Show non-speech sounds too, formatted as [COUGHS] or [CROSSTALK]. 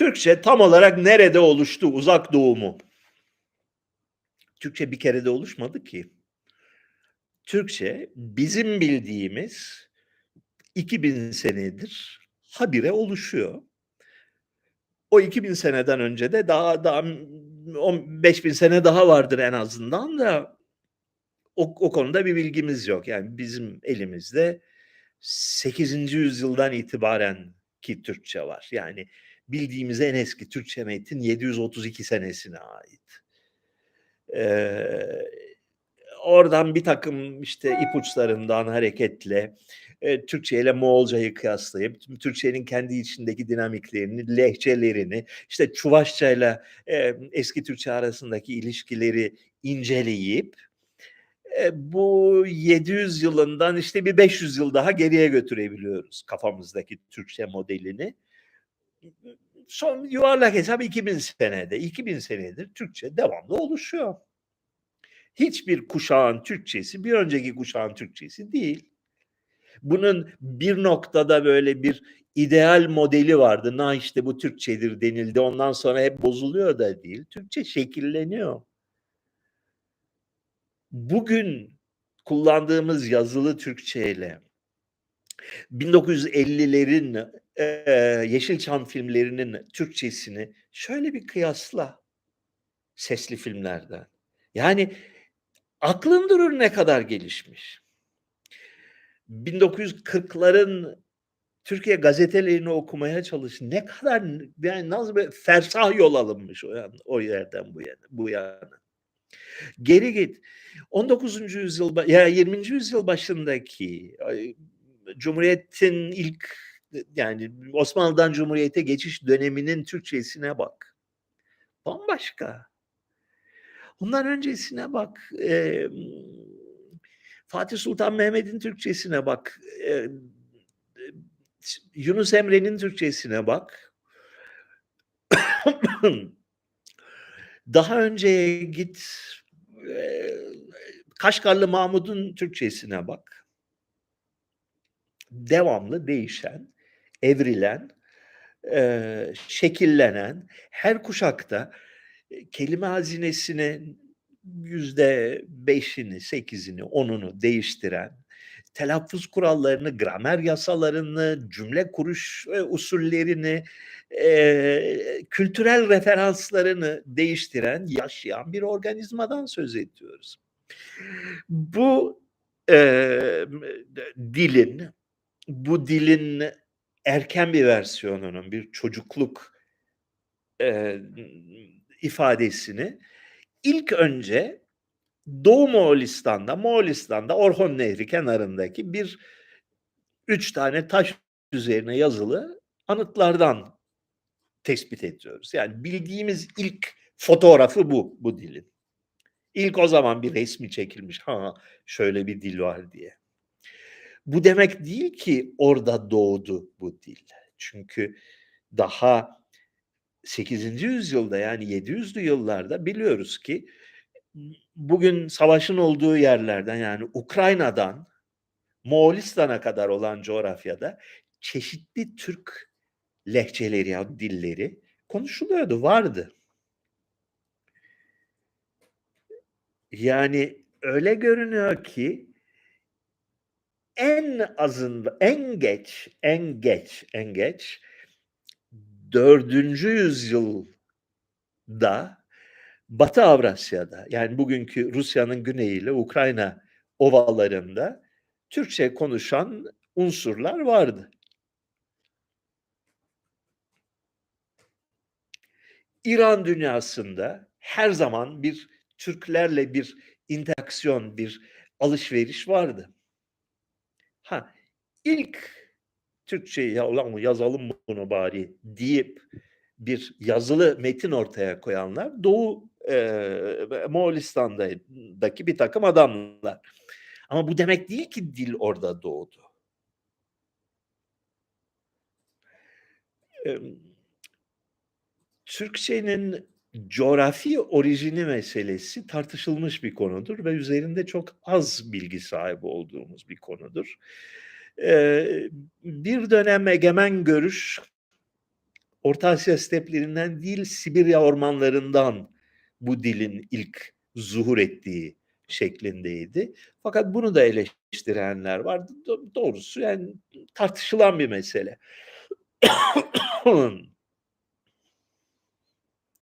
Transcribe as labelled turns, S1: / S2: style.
S1: Türkçe tam olarak nerede oluştu? Uzak Doğu mu? Türkçe bir kere de oluşmadı ki. Türkçe bizim bildiğimiz 2000 senedir habire oluşuyor. O 2000 seneden önce de daha daha 5000 sene daha vardır en azından da o, o konuda bir bilgimiz yok. Yani bizim elimizde 8. yüzyıldan itibaren ki Türkçe var. Yani bildiğimiz en eski Türkçe metin 732 senesine ait. Ee, oradan bir takım işte ipuçlarından hareketle e, Türkçe ile Moğolcayı kıyaslayıp Türkçenin kendi içindeki dinamiklerini, lehçelerini, işte Çuvaşça ile eski Türkçe arasındaki ilişkileri inceleyip e, bu 700 yılından işte bir 500 yıl daha geriye götürebiliyoruz kafamızdaki Türkçe modelini. Son yuvarlak hesap 2000 senede, 2000 senedir Türkçe devamlı oluşuyor. Hiçbir kuşağın Türkçesi bir önceki kuşağın Türkçesi değil. Bunun bir noktada böyle bir ideal modeli vardı. Na işte bu Türkçedir denildi. Ondan sonra hep bozuluyor da değil. Türkçe şekilleniyor. Bugün kullandığımız yazılı Türkçe ile 1950'lerin e, Yeşilçam filmlerinin Türkçesini şöyle bir kıyasla sesli filmlerden. Yani aklın durur ne kadar gelişmiş. 1940'ların Türkiye gazetelerini okumaya çalış. Ne kadar yani nasıl bir fersah yol alınmış o, yan, o yerden bu yana. Bu yana. Geri git. 19. yüzyıl ya 20. yüzyıl başındaki Cumhuriyet'in ilk yani Osmanlı'dan Cumhuriyet'e geçiş döneminin Türkçesine bak. Bambaşka. Ondan öncesine bak. E, Fatih Sultan Mehmet'in Türkçesine bak. E, Yunus Emre'nin Türkçesine bak. [COUGHS] Daha önceye git. E, Kaşgarlı Mahmud'un Türkçesine bak. Devamlı değişen, evrilen, e, şekillenen, her kuşakta kelime hazinesini yüzde beşini, sekizini, onunu değiştiren, telaffuz kurallarını, gramer yasalarını, cümle kuruş usullerini, e, kültürel referanslarını değiştiren, yaşayan bir organizmadan söz ediyoruz. Bu e, dilin, bu dilin erken bir versiyonunun, bir çocukluk e, ifadesini ilk önce Doğu Moğolistan'da, Moğolistan'da Orhon Nehri kenarındaki bir üç tane taş üzerine yazılı anıtlardan tespit ediyoruz. Yani bildiğimiz ilk fotoğrafı bu, bu dilin. İlk o zaman bir resmi çekilmiş. Ha şöyle bir dil var diye. Bu demek değil ki orada doğdu bu dil. Çünkü daha 8. yüzyılda yani 700'lü yıllarda biliyoruz ki bugün savaşın olduğu yerlerden yani Ukrayna'dan Moğolistan'a kadar olan coğrafyada çeşitli Türk lehçeleri ya dilleri konuşuluyordu, vardı. Yani öyle görünüyor ki en azında en geç, en geç, en geç 4. yüzyılda Batı Avrasya'da yani bugünkü Rusya'nın güneyiyle Ukrayna ovalarında Türkçe konuşan unsurlar vardı. İran dünyasında her zaman bir Türklerle bir interaksiyon, bir alışveriş vardı. Ha ilk Türkçeyi ya ulan yazalım bunu bari deyip bir yazılı metin ortaya koyanlar Doğu e, Moğolistan'daki bir takım adamlar. Ama bu demek değil ki dil orada doğdu. E, Türkçenin coğrafi orijini meselesi tartışılmış bir konudur ve üzerinde çok az bilgi sahibi olduğumuz bir konudur. Ee, bir dönem egemen görüş Orta Asya steplerinden değil, Sibirya ormanlarından bu dilin ilk zuhur ettiği şeklindeydi. Fakat bunu da eleştirenler var. Do doğrusu yani tartışılan bir mesele.